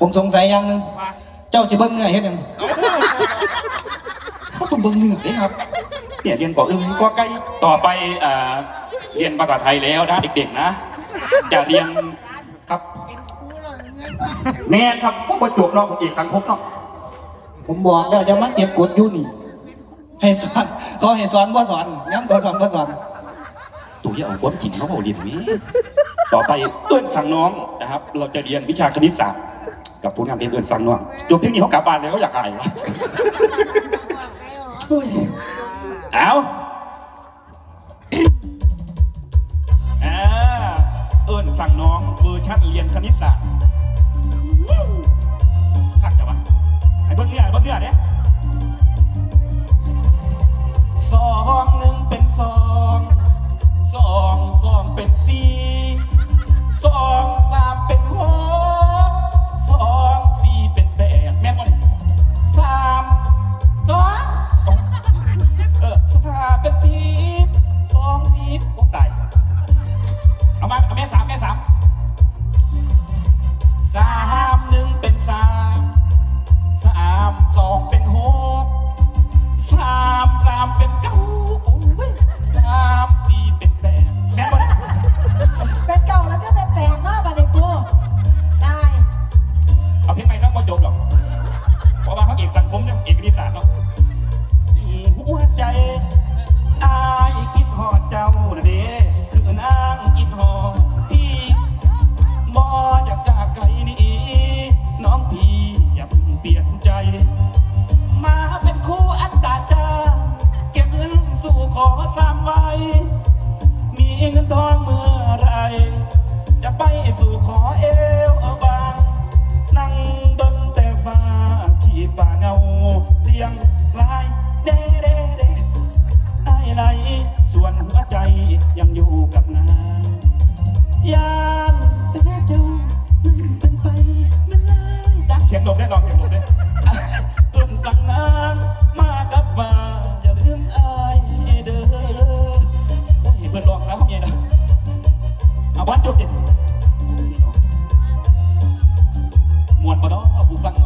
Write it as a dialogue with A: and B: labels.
A: ผมสงสัยอย่างหนึง
B: ว่า
A: เจ้าสิเบิ่งเนื้อเฮ็ดหยัง
B: เขาต้องเบิ่งเนื้อเด้ครับเนี่ยเรียนก่อเอ้ยก็ใกล้ต่อไปอ่าเรียนภาษาไทยแล้วนะเด็กๆนะ จะเรียนครับแม่นครับผมประจบเนาะผมเอกสังคมเนาะ
A: ผมบอกแล้วจะมาเก็บกดอยู่นี่ ให้สอนเขาให้สอนบ่สอนย้ำเขาสอนบ่สอน
B: ตัวอย่าเอาความจริงมาบอกเรียนนี้ ต่อไปเอื้อนสั่งน้องนะครับ เราจะเรียนวิชาคณิตศาสตร์ กับผู้นำเรียนเอื้อนสั่งน้องจบที่นี่เขากลับบ้านแล้วเขาอยากอายวะเอาอ่าเอิญสั่งน้องเวอร์ชันเรียนคณิตศาสตร์ พราะว่าเขาเอกสังคมเนี่ยเอกนิสานเนาะหัวใจอายคิดหอดเจ้าน่ะเด้คือนางคิดหอดพี่บออยากจากไกลนี้น้องพี่อย่าเพิ่งเปลี่ยนใจ มาเป็นคู่อัตราจาเก็บเงินสู่ขอสามไว้มีเงินทองเมื่อไร จะไปสู่ขอเอ ขี่าเงาเรียงรายเด้เด้เด้ไอ้ไรส่วนหัวใจยังอยู่กับนางยานแต่เจ้ามันเป็นไปมันลายดักเขียนลมได้ลองเขียนลมได้ต้นฟังนานมากับว่าอย่าลืมอายเด้อโอ้ยเปิดลองแล้วเขาเมียนะเอาบ้านจุดดิมวนมาเนาะเอาผู้ฟังเนาะ